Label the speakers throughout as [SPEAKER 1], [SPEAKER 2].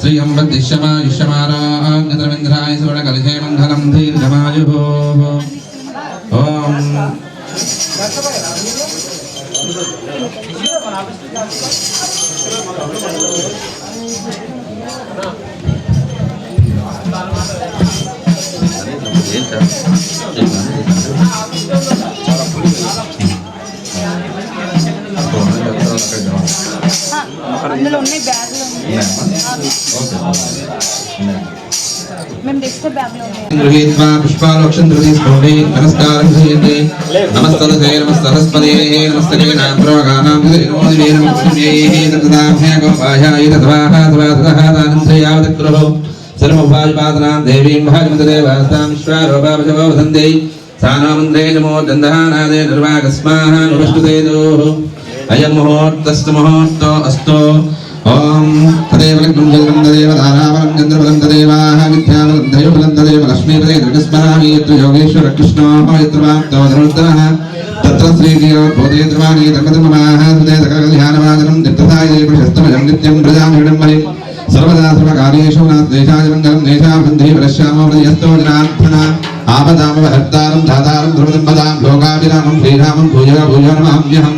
[SPEAKER 1] श्रियं वद्दिश्यमायुष्यमाराङ्गन्द्राय सुवर्णकलिशे मङ्गलं दीर्घमायुः ॐ
[SPEAKER 2] అందులో ఉన్నాయి బ్యాగ్లో మేము తెస్తే బ్యాగ్లో
[SPEAKER 1] గృహీత్వా పుష్పాలోక్షం తీసుకోండి నమస్కారం చేయండి నమస్తదే నమస్తరస్పదే నమస్తకే నామ్రోగానాం నమోదివే నమస్మే తదాభ్య గోపాయాయ తద్వాహ సానామందే నమో దందహానాదే నిర్వాగస్మాహ అయం ముహూర్తస్తు ముహూర్తో అస్తు ఓం తదేవ లగ్నం జలం తదేవ ధారావరం చంద్రబలం తదేవాహ విద్యాబలం దైవబలం తదేవ లక్ష్మీపదే దృగస్మరామి యత్ర యోగేశ్వర కృష్ణో యత్ర వాక్తో ధనుర్ధరః తత్ర శ్రీజీవ భూతే ధ్రువాణి హృదయ సకల కళ్యాణవాదనం తీర్థసాయ నిత్యం ప్రజామిడం మలిం సర్వదా సర్వకార్యేషు నాస్దేశాయ మంగళం జనార్దన దాతారం లోకాభిరామం శ్రీరామం భూజగా భూజో నమామ్యహం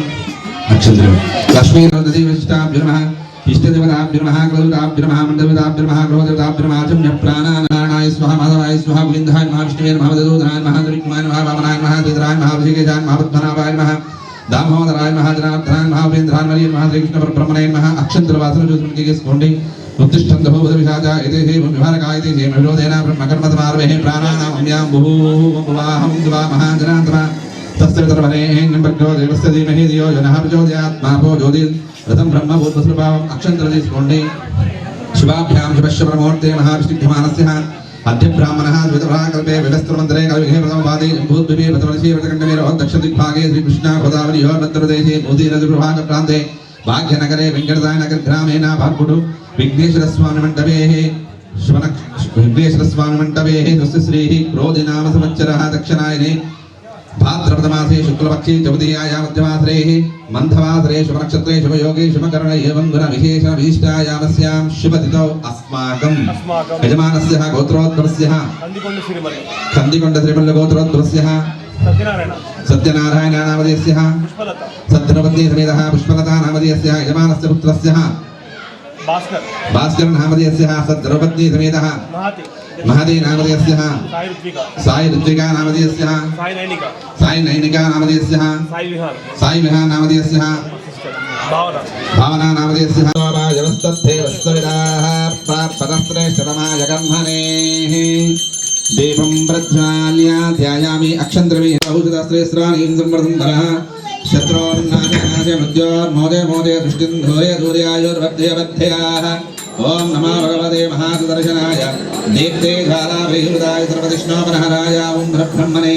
[SPEAKER 1] నక్షత్రం. లక్ష్మీరవదతి విశిష్టాభ్య నమః ఇష్టదేవతాభ్య నమః కలుతాభ్య స్వహ మాధవాయ స్వహ గోవిందాయ నమః నమః వదదూతనాయ నమః త్రివిక్రమాయ నమః వామనాయ నమః తీధరాయ నమః అభిషేకేశాయ నమః పద్మనాభాయ నమః దామోదరాయ నమః జనార్దనాయ నమః ఉపేంద్రాయ మరియు నమః శ్రీకృష్ణ పరబ్రహ్మణే నమః అక్షంతర జ్యోతికి చేసుకోండి ఉత్తిష్టం ఇదే హే విహారకాయ ఇదే హే బ్రహ్మకర్మతమార్వే భూవాహం దివా మహాజనాంతమా తస్సవితరవరేణ్యంబర్గో దేవస్య ధీమహి ధియో జనః ప్రచోదయాత్ మాపో జ్యోతి రథం బ్రహ్మ భూతస్వభావం అక్షంతర తీసుకోండి శుభాభ్యాం శుభశ్య ప్రమూర్తే మహావిష్ణుభ్యమానస్య అద్య బ్రాహ్మణः ద్వితభాకల్పే వివస్త్రమంత్రే కలివిహే ప్రథమపాదే భూద్విపే ప్రథమనిషే ప్రతకండమేరో దక్షదిగ్భాగే శ్రీకృష్ణ గోదావరి యోర్మధ్యప్రదేశే మోదీ నది విభాగ ప్రాంతే భాగ్యనగరే వెంకటదాయ నగర గ్రామేణ భార్గుడు భాద్రపదమాసే శుక్లపక్షే చౌదీయాయ మధ్యమాసరే మంధవాసరే శుభనక్షత్రే శుభయోగే శుభకరణ ఏవం గుణ విశేషణ విశిష్టాయామస్యాం శుభతిథౌ అస్మాకం యజమానస్య గోత్రోద్భవస్య
[SPEAKER 3] కందికొండ
[SPEAKER 1] శ్రీమల్ల గోత్రోద్భవస్య
[SPEAKER 3] సత్యనారాయణ
[SPEAKER 1] నామధేయస్య
[SPEAKER 3] పుష్పలత
[SPEAKER 1] సత్యనపత్ని సమేతः పుష్పలతా నామధేయస్య యజమానస్య పుత్రస్య
[SPEAKER 3] భాస్కర్
[SPEAKER 1] భాస్కర్ నామధేయస్య సద్రవపత్ని సమేతः
[SPEAKER 3] महदी
[SPEAKER 1] महती नामधेयस्यः
[SPEAKER 3] साई ऋत्विका
[SPEAKER 1] नामधेयस्यः साई नैनिका
[SPEAKER 3] नामधेयस्यः साई
[SPEAKER 1] विहा नामधेयस्यः भावना
[SPEAKER 3] नामधेयस्यः यवस्तद्धेवस्तविदाः
[SPEAKER 1] प्राप्तदस्त्रेष्टतमायगम्हनेः देवं प्रज्वाल्य
[SPEAKER 3] ध्यायामि अक्षन्द्रमिः
[SPEAKER 1] बहुशतस्त्रेस्त्राणि संवर्धन्धरः शत्रोर्नाशनाशे मृत्योर्मोदे मोदे सृष्टिं धूरे धूर्यायोर्बद्धे बद्धयाः అక్షంద్రమి బహుశతస్త్రేస్రాణీం సంవర్ధంధరः శత్రోర్నాశనాశ మృత్యోర్మోదే మోదే దృష్టిం ధూరే ధూర్యాయుర్వర్ధయవధ్యయాः ఓం నమో భగవతే మహాదర్శనాయ దీప్తే జ్వాలాభిహృదాయ సర్వదిష్ణోపనహరాయ ఓం బ్రహ్మణే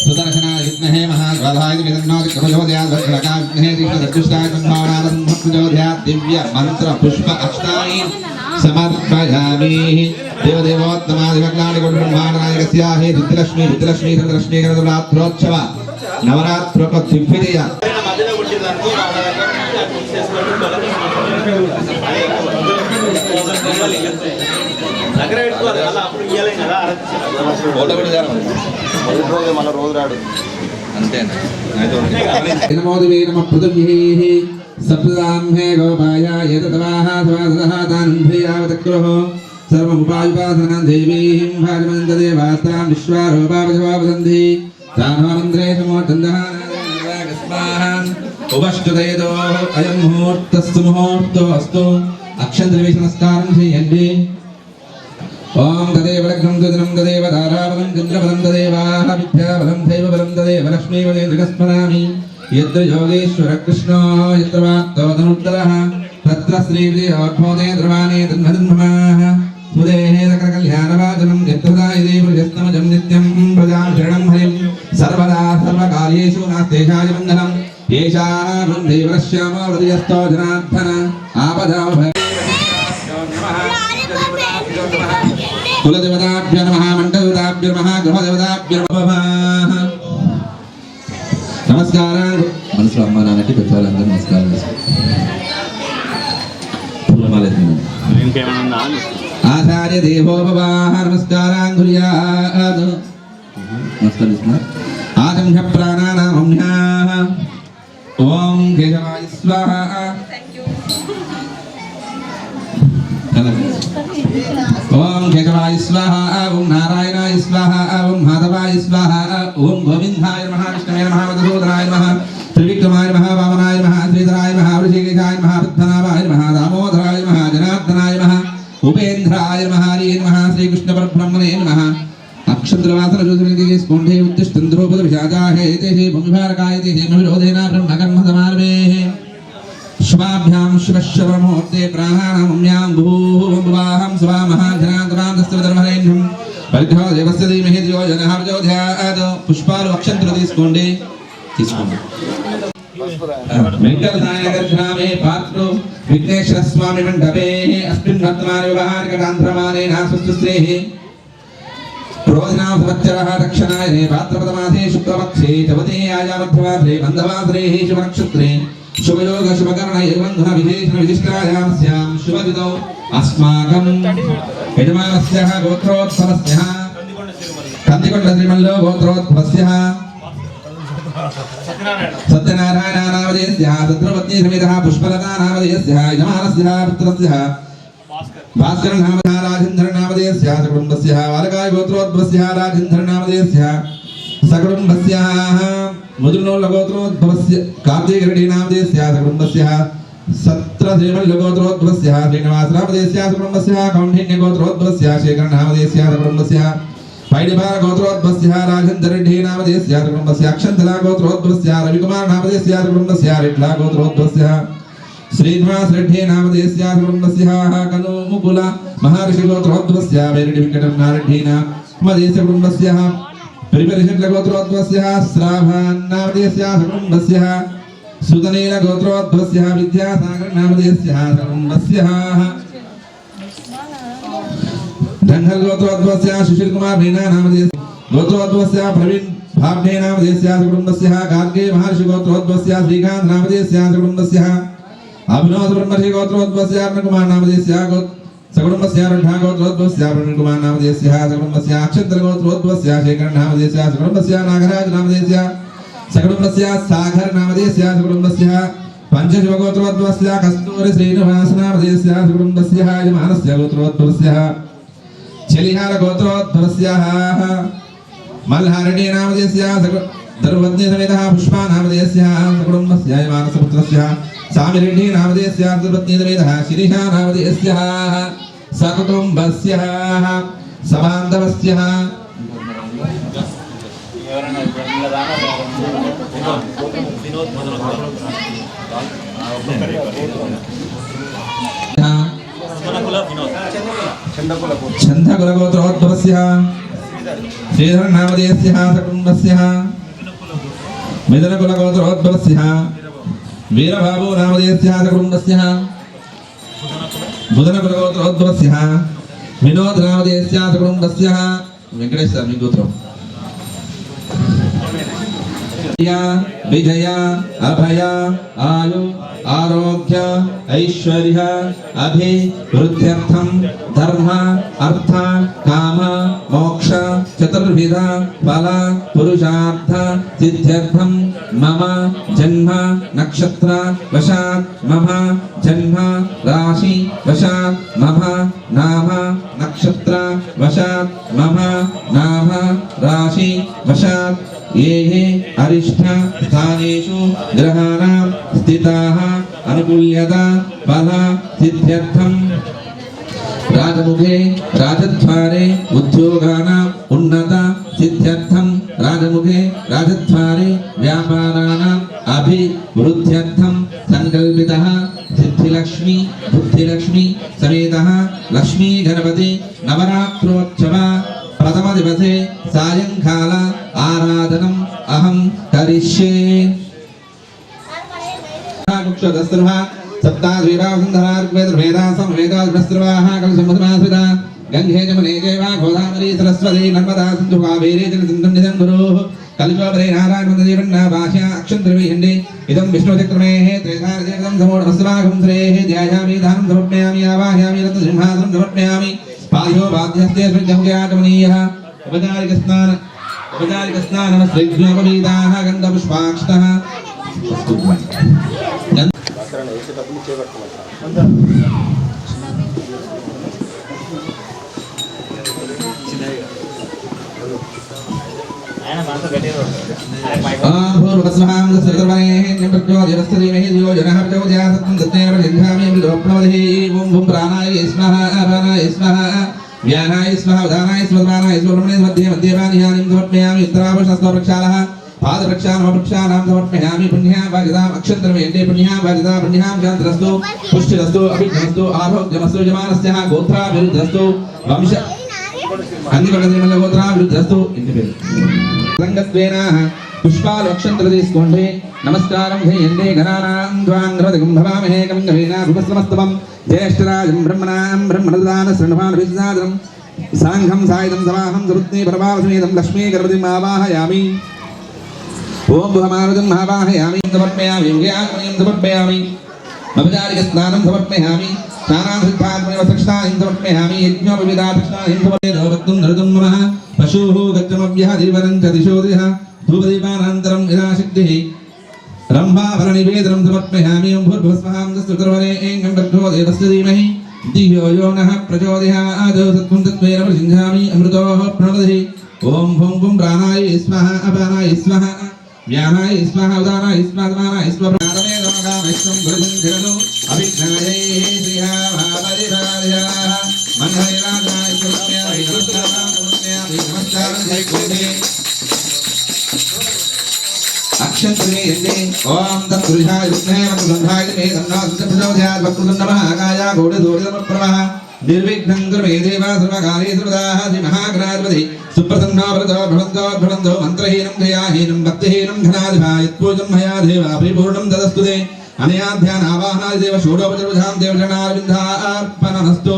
[SPEAKER 1] సుదర్శనాయ విద్మహే మహాజ్వాలాయ విదన్నోతి కమజోదయాద్ వజ్రకాయ విద్మహే దీక్షదర్శుష్టాయ సంభావనాదం ప్రచోదయాత్ దివ్య మంత్ర పుష్ప అష్టాని సమర్పయామి దేవదేవోత్తమాదివక్లాని గురు బ్రహ్మాండనాయకస్య హే విద్యలక్ష్మి విద్యలక్ష్మి చంద్రలక్ష్మి గణరాత్రోత్సవ నవరాత్రక దివ్యజయ
[SPEAKER 3] దగ్గర పెట్టుకోవాలి అలా అప్పుడు ఇయ్యలేం కదా
[SPEAKER 4] మళ్ళీ రోజు రాడు
[SPEAKER 1] నమోదివే నమ పృథివ్యేః సప్తదాంహే గోపాయ దేవీం భాగమంతదేవాస్తాం దానవమంత్రే అయం ముహూర్తస్తు ముహూర్తో అస్తు అక్షంత్రవేశ చేయండి ఓం తదేవ లగ్నం తదనం తదేవ ధారాబలం చంద్రబలం తదేవాహ విద్యాబలం దైవబలం తదేవ లక్ష్మీవదే జగస్మరామి యత్ర యోగేశ్వర కృష్ణో యత్ర వాక్తో తత్ర శ్రీవిజయోద్భోదే ద్రవాణే తన్మధన్మమాః స్ముదేహే సకల కళ్యాణవాదనం యత్రదాయ దేవృజస్తమజం నిత్యం ప్రజాం శరణం హరిం సర్వదా సర్వకార్యేషు నాస్తేషాయ మంగళం ఏషా దేవశ్యామ హృదయస్థో జనార్దన ఆపదావ కులదేవతాభ్య నమ మండలదా దేవతాభ్యుర్మః గృహదేవతాభ్యుర్మః నమస్కారం మనసులో అమ్మ నాన్నకి పెద్దవాళ్ళందరూ నమస్కారం ఆచార్య దేవోపవాహ నమస్కారాన్ కుర్యాత్ నమస్కరిస్తున్నా ఆజంహ ప్రాణానామమ్యాః ఓం కేశవాయ స్వాహ ఓం కేశవాయ స్వాహ ఓం నారాయణాయ స్వాహ ఓం మాధవాయ స్వాహ ఓం గోవిందాయ నమః విష్ణవే నమః మధుసూదనాయ నమః త్రివిక్రమాయ నమః వామనాయ నమః శ్రీధరాయ నమః వృషికేశాయ నమః పద్మనాభాయ నమః దామోదరాయ నమః జనార్దనాయ నమః ఉపేంద్రాయ నమః హరి నమః శ్రీకృష్ణ పరబ్రహ్మణే నమః అక్షంద్రవాసన జ్యోతిర్గే స్కుంఠే ఉత్తిష్టంద్రోపద విషాజాహే తేహే భూమిభారకాయ తేహే మహిరోధేన బ్రహ్మకర్మ సమార్వేః शुभाभ्यां शिवश्रवणमुहूर्ते प्राणानामम्यां भूवाहं स्वामः జనాంతరాంతస్తవధర్మరేణ్యం పరిధో దేవస్య ధీమహి ధియో జనః ప్రచోదయాత్ పుష్పాలు అక్షంతలు తీసుకోండి తీసుకోండి వెంకట నాయకర్ గ్రామే పాత్రో విఘ్నేశ్వర స్వామి మండపే అస్మిన్ వర్తమాన వ్యవహారికటాంధ్రమానే నాస్వస్త్రేః ప్రోధనాం సంవత్సరः దక్షిణాయనే భాద్రపదమాసే శుక్లపక్షే చవతే ఆయామధ్యవాసరే బంధవాసరే శుభనక్షత్రే శుభయోగ శుభకరణ బంధున విశేషణ విశిష్టాయాం స్యాం శుభదిదౌ అస్మాకం యజమానస్య గోత్రోత్సవస్య కందికొండ శ్రీమల్లో గోత్రోద్భవస్య సత్యనారాయణ भास्कर नाम राजेन्द्र नामधेय सकुटुंबस्य बालकाय गोत्रोद्भवस्य, राजेन्द्र नामधेयस्य सकुटुंबस्याः मुद्रनोल्लगोत्रोद्भवस्य कार्तिकरेड्डी नामधेयस्य सकुटुंबस्य सत्रसेवल्लगोत्रोद्भवस्य श्रीनिवासरामधेयस्य सकुटुंबस्य कौण्डिन्यगोत्रोद्भवस्य शेखरनामधेयस्य सकुटुंबस्य पैडिभार गोत्रोद्भवस्य राजेन्द्र रेड्डी नामधेयस्य सकुटुंबस्य अक्षन्तला गोत्रोद्भवस्य रविकुमार नामधेयस्य सकुटुंबस्य रेड्ला गोत्रोद्भवस्य श्रीनिवासरेड्ढे नामदेस्यासकुटुम्बस्याः कनो मुकुल महर्षिगोत्रोद्वस्या वैरिडिविकटन्नारेड्ढीना मदेशकुटुम्बस्यः परिपरिषद्लगोत्रोद्वस्यः श्राभान्नामदेस्यासकुटुम्बस्यः सुतनीलगोत्रोद्वस्यः धनहल सुशील कुमार भीना नामदेश गोत्रोद्वस्या, प्रवीण भावने नामदेस्या सकुटुम्बस्यः गार्गे महर्षि गोत्रोद्वस्या श्रीकांत नामदेस्या सकुटुम्बस्यः अभिनव ब्रह्मर्षि गोत्रोद्भवस्यार्णकुमार नाम जयस्या गोत्र सगुणमस्यारण्ठागोत्रोद्भवस्याभरणकुमार नाम जयस्या सगुणमस्याक्षत्रगोत्रोद्भवस्या शेखरनामदेस्या सगुणमस्या नागराज नामदेस्या सगुणमस्या सागर नामदेस्या सगुणमस्या पञ्चशिवगोत्रोद्भवस्या कस्तूरि श्रीनिवास नामदेस्या सगुणमस्या यमानस्य गोत्रोद्भवस्या चलिहार गोत्रोद्भवस्याः मल्हारिणी नामदेस्या सगुण धर्मपत्नीसमेतः पुष्पा नाम सकुटुम्बस्यायमानसपुत्रस्याः सामिरेढी नामधेयस्याः धर्मपत्नीसमेतः शिरीषा नामधेयस्याः सकुटुम्बस्याः समान्तवस्याः छन्दकुलगोत्रोद्भवस्य సకుటుంబస్య సాగర్ నామధేయస్య సకుటుంబస్య
[SPEAKER 3] వినోద్
[SPEAKER 1] వెంకటేశ్వర మీ గోత్రం विजय, अभय आयु आरोग्य, ऐश्वर्य, अभिवृद्ध्यर्थ धर्म, अर्थ, काम, मोक्ष, चतुर्विध, फल, पुरुषार्थ, सिद्ध्यर्थ मम, जन्म, नक्षत्र वशा मम, जन्म, राशि वशा मम, नाम, नक्षत्र वशा मम, नाम, राशि वशा ये ये अरिष्ट स्थानेषु ग्रहाणां स्थिताः अनुकूल्यता फल सिद्ध्यर्थं राजमुखे राजद्वारे उद्योगानाम् उन्नत सिद्ध्यर्थं राजमुखे राजद्वारे व्यापाराणाम् अभिवृद्ध्यर्थं सङ्कल्पितः सिद्धिलक्ष्मी बुद्धिलक्ष्मी समेतः लक्ष्मी गणपति नवरात्रोत्सव प्रथम दिवसे सायंकाल आराधनम् अहं करिष्ये कुक्षदस्त्रः सप्ताद्वीरावसुन्धरार्वेदर्वेदासं वेदाद्भस्त्रवाः कलशमुद्रासुता गंगे जमुने जयवा गोदावरी सरस्वती नर्मदा सिंधु कावेरी जलसिंधु निधं गुरुः कल्पवरे नारायण देवन्ना भाष्या अक्षंद्रविहिंडे इदं विष्णुचक्रमेः त्रेधारदेवं समोढमस्वागं श्रेः ध्यायामि दानं समर्पयामि आवाहयामि रत्नसिंहासनं समर्पयामि పాయో
[SPEAKER 3] బాధ్యస్తే స్వజంగయాటమనీయ ఉపచారిక స్నాన ఉపచారిక స్నానం శ్రీజ్ఞోపవీతాః గంధపుష్పాక్షతః
[SPEAKER 1] చేపట్టుకోవాలి आभूर्वस्मां सकृतमने निम्प्रज्योतिरस्य धीमहि धियो जनः प्रचोदयासत्तं दत्तेन प्रजिघ्रामि लोप्नवधि ॐ भूं प्राणाय स्मः अपानाय स्मः व्यानाय स्मः उदानाय स्मः प्राणाय स्मः ब्रह्मणे मध्ये मध्ये पानिहानिं समर्पयामि उत्तरापशस्तवप्रक्षालः पादप्रक्षालमप्रक्षानां समर्पयामि पुण्यां वाजिताम् अक्षन्तरमेण्डे पुण्यां वाजिता पुण्यां शान्तरस्तु पुष्टिरस्तु अभिघ्नस्तु आभोग्यमस्तु यमानस्यः गोत्राभिरुद्धस्तु वंश अन्यगोत्राभिरुद्धस्तु इति ఇంటి పుష్పాలు అక్షంతలు తీసుకోండి నమస్కారం చేయండి గణానాం త్వాం నృపతిగం జ్యేష్ఠరాజం బ్రహ్మణాం బ్రహ్మణదాన శృణవాన్ విజ్ఞాదనం సాంఘం సాయుధం సవాహం సరుత్ని పరమావసమేదం లక్ష్మీ గణపతిం ఆవాహయామి. ఓం భువమారుదం ఆవాహయామి. సమర్పయామి. వ్యాకరణం సమర్పయామి. మమజారిక స్నానం సమర్పయామి. పశుః గచ్చమవ్యః దీవనం కదిశోదిహ ధూపదీపానంతరం యదా శక్తిః రంభాఫలనివేదనం సమర్పయామి అంభూర్భస్మహాం సుకర్వనే ఏం కండభ్యో దేవస్య ధీమహి దివ్యో యో నః ప్రచోదయాద్ సత్వం తత్వేన ప్రసింహామి అమృతోః ప్రణదహి ఓం భుం భుం ప్రాణాయ స్మః అపానాయ స్మః వ్యానా ఇస్మ అవదాన ఇస్మద్మాన ఇస్మప్రాణమే గమగా విష్ణుం గురుం జగను అవిఘ్నాయై శ్రీయా భావతి భావ్యా మంగళైరాజాయ కృష్ణ్య వైరస్తాం కృష్ణ్య నమస్కారం జైకోటి అక్షంతునేయండి ఓం తత్పురుషాయ మే ధన్నా సుచ ప్రచోదయాత్ వక్రుగంధమ ఆకాయ గౌడ దోడిదమ ప్రవహ నిర్విఘ్నం కురు మే దేవా సర్వకాలే సర్వదాః శ్రీ మహాగణాధిపతి సుప్రసన్నావృతో భవంతో భవంతో మంత్రహీనం క్రియాహీనం భక్తిహీనం ఘనాధిపా యత్పూజం మయా దేవ పరిపూర్ణం దదస్తుతే అనయా ధ్యాన ఆవాహనాది దేవ షోడోపచరుధాం దేవజనార్విందార్పణమస్తు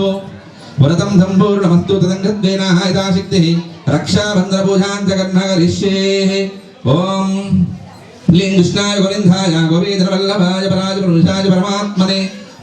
[SPEAKER 1] వ్రతం సంపూర్ణమస్తు తదంగత్వేన యథాశక్తి రక్షాబంధనపూజాం జగన్మగరిష్యే ఓం లింగుష్ణాయ కృష్ణాయ గోవిందాయ గోపీధరవల్లభాయ పరాజ పురుషాయ పరమాత్మనే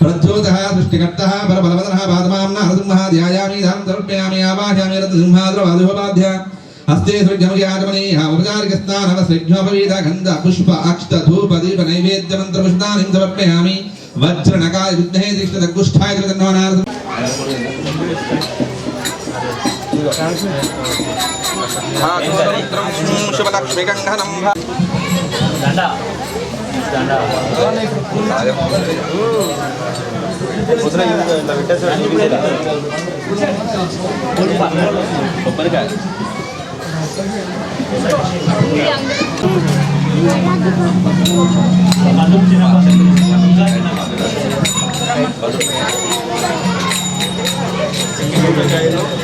[SPEAKER 1] प्रद्योतः दृष्टिकर्तः परबलवदनः पादमाम्ना हरसिंहः ध्यायामि धाम तर्पयामि आवाहयामि रत्नसिंहाद्रवादुपबाध्य हस्ते सूर्यमुख्यागमनीयः उपचारिकस्नानवसृज्ञोपवीत गन्ध, पुष्प अक्षत धूप, दीप नैवेद्यमन्त्रपुष्णानि समर्पयामि। वज्रनकाय विद्महे दीक्षितगुष्ठाय तन्नोनार्थम् हाँ सुमंत्रम शुभलक्ष्मी गंघनम దగ్గుష్ఠాయ జగన్నాథ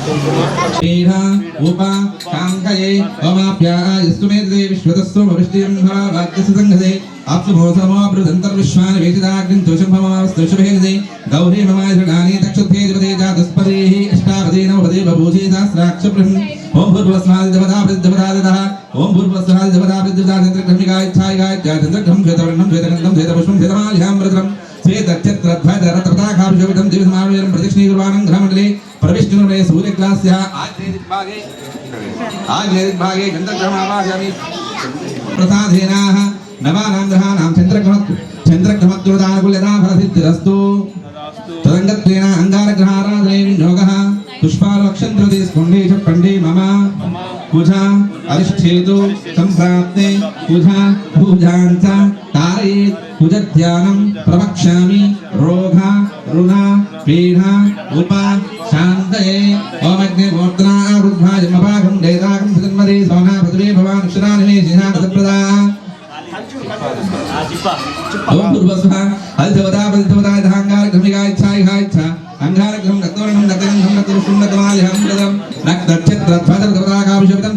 [SPEAKER 1] श्रीरा उपा कांकये अमाप्या इस्तुमेदे विश्वदस्तो भविष्यं भवा वाक्यसुसंघदे आप्सु भोसमो ब्रुदंतर विश्वान वेचिदाग्निं तोषभमावस्तोषभेदे गौरी ममाय दृढानि दक्षुद्धेजपदे जातस्पदेः अष्टापदे नवपदे बभूषे सहस्राक्षप्रहं ओम भूर्भुवस्माद् देवता प्रदिवदादः ओम भूर्भुवस्माद् देवता प्रदिवदादः चन्द्रक्रमिकाय छायगाय चन्द्रक्रम क्षेत्रवर्णं क्षेत्रगन्धं क्षेत्रपुष्पं क्षेत्रमाल्यामृतम् श्रीदक्षत्रध्वजरतपताकाभिषोभितं दिवसमावेशनं प्रतिष्ठीकुर्वाणं ग्रहमण्डले प्रविष्टुनुरे
[SPEAKER 3] सूर्यग्लास्यः। आज्ञेदिग्भागे
[SPEAKER 1] आज्ञेदिग्भागे चन्द्रग्रहमावास्यामि प्रसादेनाः नवानां ग्रहाणां चन्द्रग्रहत् फलसिद्धिरस्तु तदङ्गत्वेन अङ्गारग्रहाराधने योगः पुष्पालक्षन्त्रति पण्डे मम। कुझा अरिष्ठेतु सम्प्राप्ते। कुझा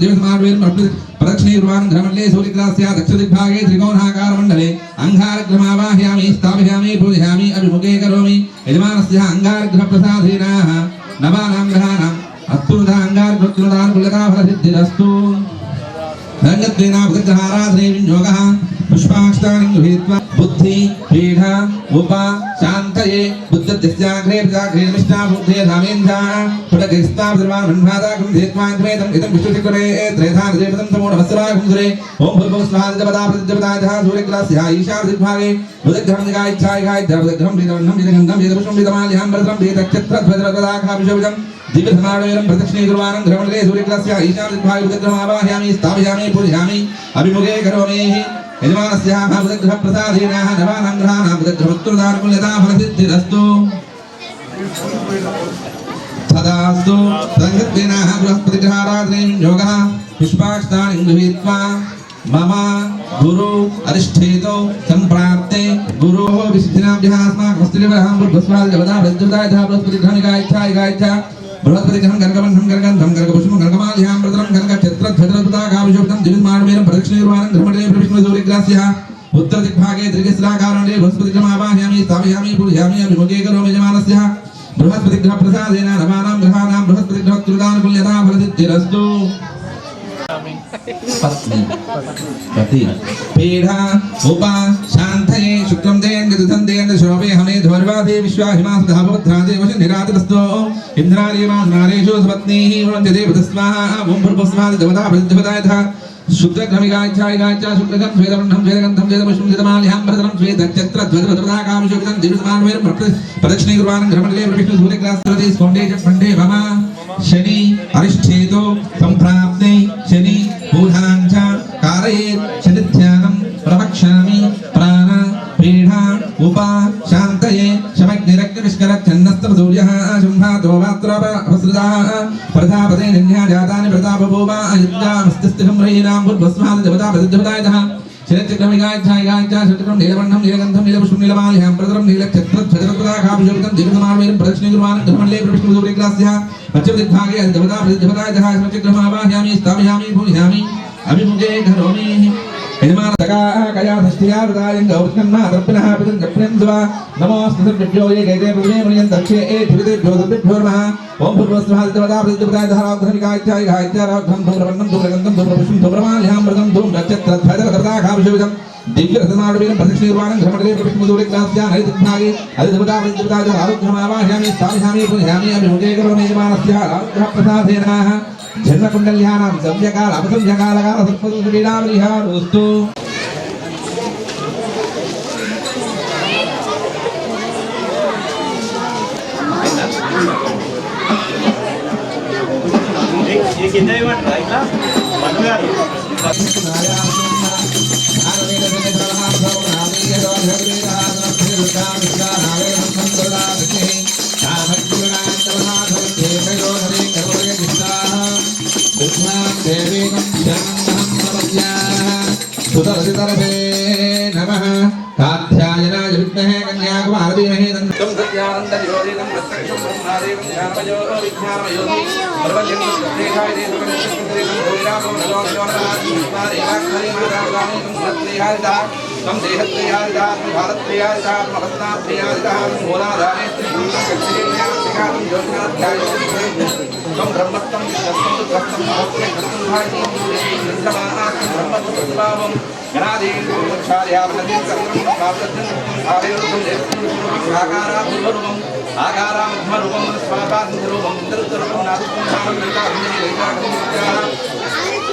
[SPEAKER 1] దేవతాకాభిషేకం జీవసమార్వేన్ ప్రదక్షిణీర్వాణం ధర్మలే సూర్యగ్రాస్య దక్షిణదిగ్భాగే త్రికోణాకార మండలే అంగారగ్రమావాహయామి స్థాపయామి పూజయామి అభిముఖే కరోమి యజమానస్య అంగారగ్రహ ప్రసాదేనాః నవానాం గ్రహాణం అత్తురుధ అంగారగ్రహృదానుకూలతా ఫలసిద్ధిరస్తు రంగద్వేనాభృతహారాధనే बुद्धि पीढ़ा उपा शान्तये बुद्धत्यस्याग्रे प्रजाग्रेमिष्ठा बुद्धे, रामेन्द्रा पुटकरिस्ता सर्वान् ब्रह्मादाकं धीत्वान्वेदम् इदं विश्वशिखरे त्रेधान् देवतं समो नमस्सराकं सुरे ॐ भूर्भुवस्नादिजपदा प्रतिजपदाजः सूर्यग्रास्या ईशादिभागे बुधग्रहं निगायच्छायगाय धर्मग्रहं विदवन्नं विदगङ्गं विदपुषं विदमाल्यहं वरदं विदक्षत्रध्वजरपदाखाभिषभिदम् दिव्यसमारोहणं प्रदक्षिणीकुर्वाणं भ्रमणे सूर्यग्रास्या ईशादिभागे बुधग्रहमावाहयामि स्थापयामि, पूजयामि, अभिमुखे करोमि। దివ్యసమావేశం ప్రదక్షిణీకుర్వాణం గ్రహణే సూర్యగ్రస్య ఈశాన దిగ్భాగే బుధగ్రహం ఆవాహయామి స్థాపయామి పూజయామి అభిముఖే కరోమి యజమానస్యాः బుధగ్రహ ప్రసాదేనాः నవానాం గ్రహాణాం బుధగ్రహోత్తరదానుకూల్యతా ఫలసిద్ధిరస్తు తదాస్తు సంగత్వేనాः బృహస్పతిగ్రహారాధనే యోగः పుష్పాక్షతాని గృహీత్వా మమ గురు అరిష్ఠేతో సంప్రాప్తే గురోः విసిద్ధినాభ్యः अस्माकं स्त्रीवरहं बुद्ध्वस्वाद जगदा प्रज्वदायः బృహస్పతిగ్రహం గర్గబంధం గర్గంధం గర్గపుష్పం గర్గమాల్యాం ప్రతరం గర్గ చత్ర ఛత్రపతాకాభిషుప్తం జగన్మాడవేరం ప్రదక్షిణేర్వాణం గ్రహమణే ప్రవిష్ణు సూర్యగ్రాస్య ఉత్తర దిగ్భాగే త్రిగస్రాకారణే బృహస్పతిగ్రహమావాహ్యామి స్థాపయామి పూజయామి అభిముఖే కరోమి యజమానస్య బృహస్పతిగ్రహ ప్రసాదేన నవానాం గ్రహాణాం బృహస్పతిగ్రహ త్రుదానుకూల్యతా ఫలసిద్ధిరస్తు पत्नी पति पीढ़ा उपा शांतये शुक्रम देन गतधन देन श्रोवे हने ध्वर्वा दे विश्वा हिमास धावत्रा दे वश निरातस्तो इंद्रारी मास नारेशो पत्नी ही वरं जदे भस्माः ओम भर्भस्मा देवता भजदेवता यथा शनि शनि रक्षामि प्राण पीढा उपा शान्तये शमग्निरग्निष्करच्छन्दस्त्रसूर्यः शुम्भातो वात्रापसृजाः प्रजापते निन्या जातानि प्रतापभूव अयुद्धामस्तिस्तिसंहृणाम्बुद्भस्मादिदेवतापतिदेवतायतः ശരചക്രമികാച്ഛായികാച്ഛാചക്രം നീലവർണ്ണം നീലഗന്ധം നീലപുഷ്പം നീലമാലയാം പ്രതരം നീലക്ഷത്രക്ഷത്രപതാകാഭിഷേകം ദീർഘമാർവേദം പ്രദക്ഷിണീകുർവാൻ ഗ്രഹമണ്ഡലേ പ്രവിഷ്ണുദൂരഗ്രാസ്യ പശ്ചിമദിഗ്ഭാഗേ ദേവതാ പ്രതിദേവതായ ശരചക്രമാവാഹ്യാമി സ്ഥാപയാമി ഭൂയാമി അഭിമുഖേ ധരോമി ఓం పూర్వస్మాదిత్యవదాభివృద్ధిపదాయధారాగ్రహనికాయ దివ్యరథనాడువీరం ప్రతిష్ఠీర్వాణం ఘమటలే ప్రతిష్ఠూలిగ్నాస్యానైతిగ్నాగి అదిధృతామి దివతాజ ఆరుగ్రమావాహ్యామి స్థాయిహామి పునఃహామి అభిముఖేకరమేయమానస్య ఆరుగ్రహ ప్రసాదేనాః జన్మకుండల్యానం సంజకాల అపసంజకాలకాల సర్పదు
[SPEAKER 3] శ్రీరామరిహారోస్తు కింద ఇవ్వండి ఇట్లా
[SPEAKER 1] మంచిగారు నారాయణ तन्तं सत्यानन्दविरोधिनं प्रत्यक्षं ब्रह्मादेवं ध्यानमयो विज्ञानमयोधि सर्वजन्मस्तेषाय देवकनिष्ठं भूयामो नलोकयोनराजीवारेवाक्षरिमादागामेकं ब्रह्मत्वं ब्रह्मत्वं जनादेशार्यावनदीकरणं आकारात्मरूपं स्वापान्तरूपं इन्द्ररूपं नादुपुंसां ललिताञ्जलिलैकाग्रमुद्राः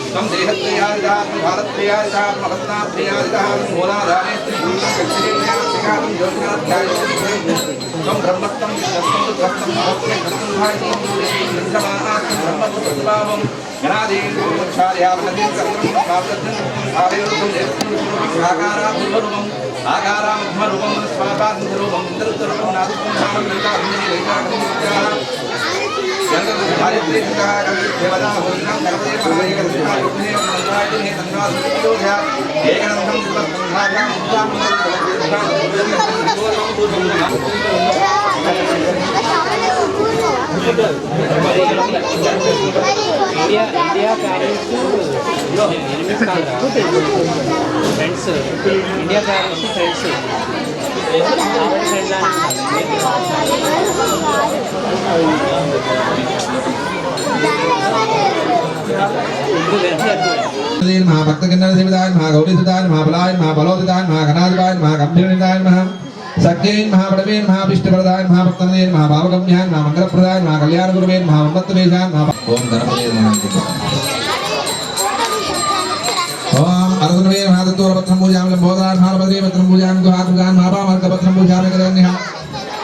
[SPEAKER 1] तम देहत्यादिदात्महत्नाप्रियादिदात्मोलाधारेत्रिभूतकक्षिरेण्यादिकातं ब्रह्मत्तं विष्णस्तम् ब्रह्मत्वं गणादेवोच्छार्यावनदेकं आकारामध्मरूपं स्वापान्धरूपं इन्द्ररूपं नादुष्णामृताभिनेकाग्निः బ్రహ్మత్వం విష్ణస్తం రుద్రస్తం మహత్వం కర్తం భాషం
[SPEAKER 4] ఇండియా ఇండియా ఫ్రెండ్స్ ఫ్రెండ్స్
[SPEAKER 1] महाभक्तकिन्नरसेविताय महागौरीसुताय महाबलाय महाबलोदिताय महाघनादिताय महागम्भीरिताय महा सज्ञेन महापडवेन महाविष्णुप्रदाय महाभक्तनदेन महाभावगम्यान महामंगलप्रदाय महाकल्याणगुरुवेन महामत्तवेशान ओम धर्मदेव ओम अर्जुनवेन महादत्तोरपत्रं पूजां लम्बोदरान् महापद्रे पत्रं पूजां गुहात्मकान् महाभामर्गपत्रं पूजां करण्यः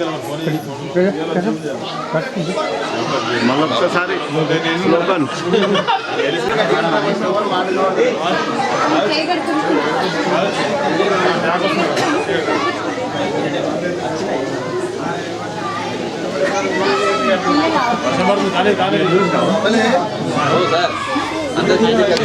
[SPEAKER 3] మళ్ళా
[SPEAKER 5] మళ్ళొక్కసారి స్లోగన్
[SPEAKER 2] చేయగలుగుతున్నాను
[SPEAKER 3] సార్